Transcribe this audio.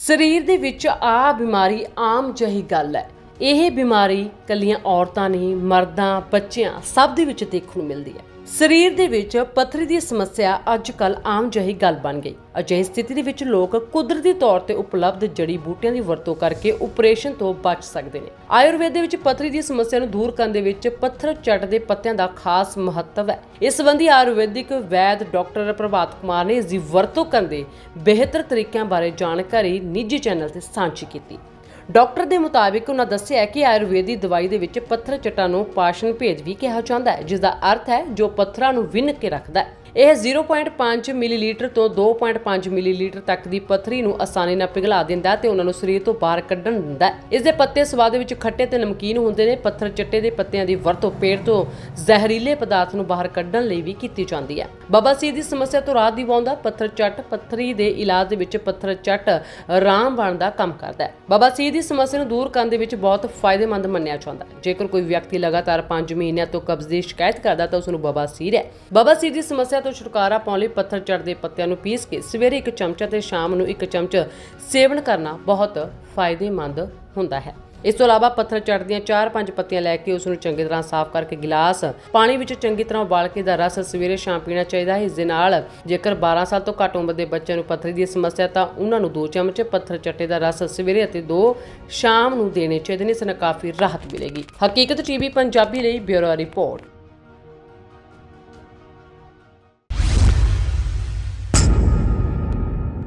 ਸਰੀਰ ਦੇ ਵਿੱਚ ਆ ਬਿਮਾਰੀ ਆਮ ਜਿਹੀ ਗੱਲ ਹੈ। ਇਹ ਬਿਮਾਰੀ ਕੱਲੀਆਂ ਔਰਤਾਂ ਨਹੀਂ, ਮਰਦਾਂ, ਬੱਚਿਆਂ ਸਭ ਦੇ ਵਿੱਚ ਦੇਖਣ ਨੂੰ ਮਿਲਦੀ ਹੈ। ਸਰੀਰ ਦੇ ਵਿੱਚ ਪੱਥਰੀ ਦੀ ਸਮੱਸਿਆ ਅੱਜ ਕੱਲ ਆਮ ਜਿਹੀ ਗੱਲ ਬਣ ਗਈ। ਅਜਿਹੀ ਸਥਿਤੀ ਦੇ ਵਿੱਚ ਲੋਕ ਕੁਦਰਤੀ ਤੌਰ ਤੇ ਉਪਲਬਧ ਜੜੀ ਬੂਟੀਆਂ ਦੀ ਵਰਤੋਂ ਕਰਕੇ ਆਪਰੇਸ਼ਨ ਤੋਂ ਬਚ ਸਕਦੇ ਨੇ। ਆਯੁਰਵੇਦ ਦੇ ਵਿੱਚ ਪੱਥਰੀ ਦੀ ਸਮੱਸਿਆ ਨੂੰ ਦੂਰ ਕਰਨ ਦੇ ਵਿੱਚ ਪੱਥਰ ਚਟ ਦੇ ਪੱਤਿਆਂ ਦਾ ਖਾਸ ਮਹੱਤਵ ਹੈ। ਇਸ ਸੰਬੰਧੀ ਆਯੁਰਵੈਦਿਕ ਵੈਦ ਡਾਕਟਰ ਪ੍ਰਭਾਤ ਕੁਮਾਰ ਨੇ ਇਸ ਦੀ ਵਰਤੋਂ ਕਰਨ ਦੇ ਬਿਹਤਰ ਤਰੀਕਿਆਂ ਬਾਰੇ ਜਾਣਕਾਰੀ ਨਿੱਜੀ ਚੈਨਲ ਤੇ ਸਾਂਝੀ ਕੀਤੀ। ਡਾਕਟਰ ਦੇ ਮੁਤਾਬਿਕ ਉਹਨਾਂ ਦੱਸਿਆ ਕਿ ਆਯੁਰਵੇਦੀ ਦਵਾਈ ਦੇ ਵਿੱਚ ਪੱਥਰ ਚੱਟਾਂ ਨੂੰ ਪਾਸ਼ਨ ਭੇਦ ਵੀ ਕਿਹਾ ਜਾਂਦਾ ਹੈ ਜਿਸ ਦਾ ਅਰਥ ਹੈ ਜੋ ਪੱਥਰਾਂ ਨੂੰ ਵਿੰਨ ਕੇ ਰੱਖਦਾ ਹੈ। ਇਹ 0.5 ਮਿਲੀਲੀਟਰ ਤੋਂ 2.5 ਮਿਲੀਲੀਟਰ ਤੱਕ ਦੀ ਪੱਥਰੀ ਨੂੰ ਆਸਾਨੀ ਨਾਲ ਪਿਘਲਾ ਦਿੰਦਾ ਤੇ ਉਹਨਾਂ ਨੂੰ ਸਰੀਰ ਤੋਂ ਬਾਹਰ ਕੱਢਣ ਦਿੰਦਾ ਹੈ। ਇਸ ਦੇ ਪੱਤੇ ਸਵਾਦ ਵਿੱਚ ਖੱਟੇ ਤੇ ਨਮਕੀਨ ਹੁੰਦੇ ਨੇ। ਪੱਥਰ ਚੱਟੇ ਦੇ ਪੱਤਿਆਂ ਦੀ ਵਰਤੋਂ ਪੇਟ ਤੋਂ ਜ਼ਹਿਰੀਲੇ ਪਦਾਰਥ ਨੂੰ ਬਾਹਰ ਕੱਢਣ ਲਈ ਵੀ ਕੀਤੀ ਜਾਂਦੀ ਹੈ। ਬਾਬਾ ਸੀ ਦੀ ਸਮੱਸਿਆ ਤੋਂ ਰਾਹਤ ਦਿਵਾਉਂਦਾ ਪੱਥਰ ਚੱਟ, ਪੱਥਰੀ ਦੇ ਇਲਾਜ ਦੇ ਵਿੱਚ ਪੱਥਰ ਚੱਟ ਰਾਮ ਬਣ ਦਾ ਕੰਮ ਕਰਦਾ ਹੈ। ਬਾਬਾ ਸੀ ਦੀ ਸਮੱਸਿਆ ਨੂੰ ਦੂਰ ਕਰਨ ਦੇ ਵਿੱਚ ਬਹੁਤ ਫਾਇਦੇਮੰਦ ਮੰਨਿਆ ਜਾਂਦਾ ਹੈ। ਜੇਕਰ ਕੋਈ ਵਿਅਕਤੀ ਲਗਾਤਾਰ 5 ਮਹੀਨਿਆਂ ਤੋਂ ਕਬਜ਼ ਦੀ ਸ਼ਿਕਾਇਤ ਕਰਦਾ ਤਾਂ ਉਸ ਨੂੰ ਬਾਬਾ ਸੀਰ ਹੈ। ਬਾਬਾ ਸੀਰ ਦੀ ਸਮੱਸਿਆ ਤੋਂ ਛੁਟਕਾਰਾ ਪਾਉਣ ਲਈ ਪੱਥਰ ਚੱਟ ਪੱਤਿਆਂ ਨੂੰ ਪੀਸ ਕੇ ਸਵੇਰੇ ਇੱਕ ਚਮਚਾ ਤੇ ਸ਼ਾਮ ਨੂੰ ਇੱਕ ਚਮਚ ਸੇਵਨ ਕਰਨਾ ਬਹੁਤ ਫਾਇਦੇਮੰਦ ਹੁੰਦਾ ਹੈ। ਇਸ ਤੋਂ ਇਲਾਵਾ ਪੱਥਰ ਚੱਟ 4-5 ਪੱਤੀਆਂ ਲੈ ਕੇ ਉਸ ਨੂੰ ਚੰਗੀ ਤਰ੍ਹਾਂ ਸਾਫ਼ ਕਰਕੇ ਗਿਲਾਸ, ਪਾਣੀ ਵਿੱਚ ਚੰਗੀ ਤਰ੍ਹਾਂ ਉਬਾਲ ਕੇ ਦਾ ਰਸ ਸਵੇਰੇ ਸ਼ਾਮ ਪੀਣਾ ਚਾਹੀਦਾ ਹੈ। ਇਸ ਦੇ ਨਾਲ ਜੇਕਰ 12 ਸਾਲ ਤੋਂ ਘੱਟ ਉਮਰ ਦੇ ਬੱਚਿਆਂ ਨੂੰ ਪੱਥਰੀ ਦੀ ਸਮੱਸਿਆ ਤਾਂ ਉਹਨਾਂ ਨੂੰ 2 ਚਮਚ ਪੱਥਰ ਚੱਟੇ ਦਾ ਰਸ ਸਵੇਰੇ ਅਤੇ 2 ਸ਼ਾਮ ਨੂੰ ਦੇਣੇ ਚਾਹੀਦੇ ਨੇ। ਇਸ ਨਾਲ ਕਾਫੀ ਰਾਹਤ ਮਿਲੇਗੀ। ਹਕੀਕਤ ਟੀਵੀ ਪੰਜਾਬੀ ਲਈ ਬਿਊਰੋ ਰਿਪੋਰਟ।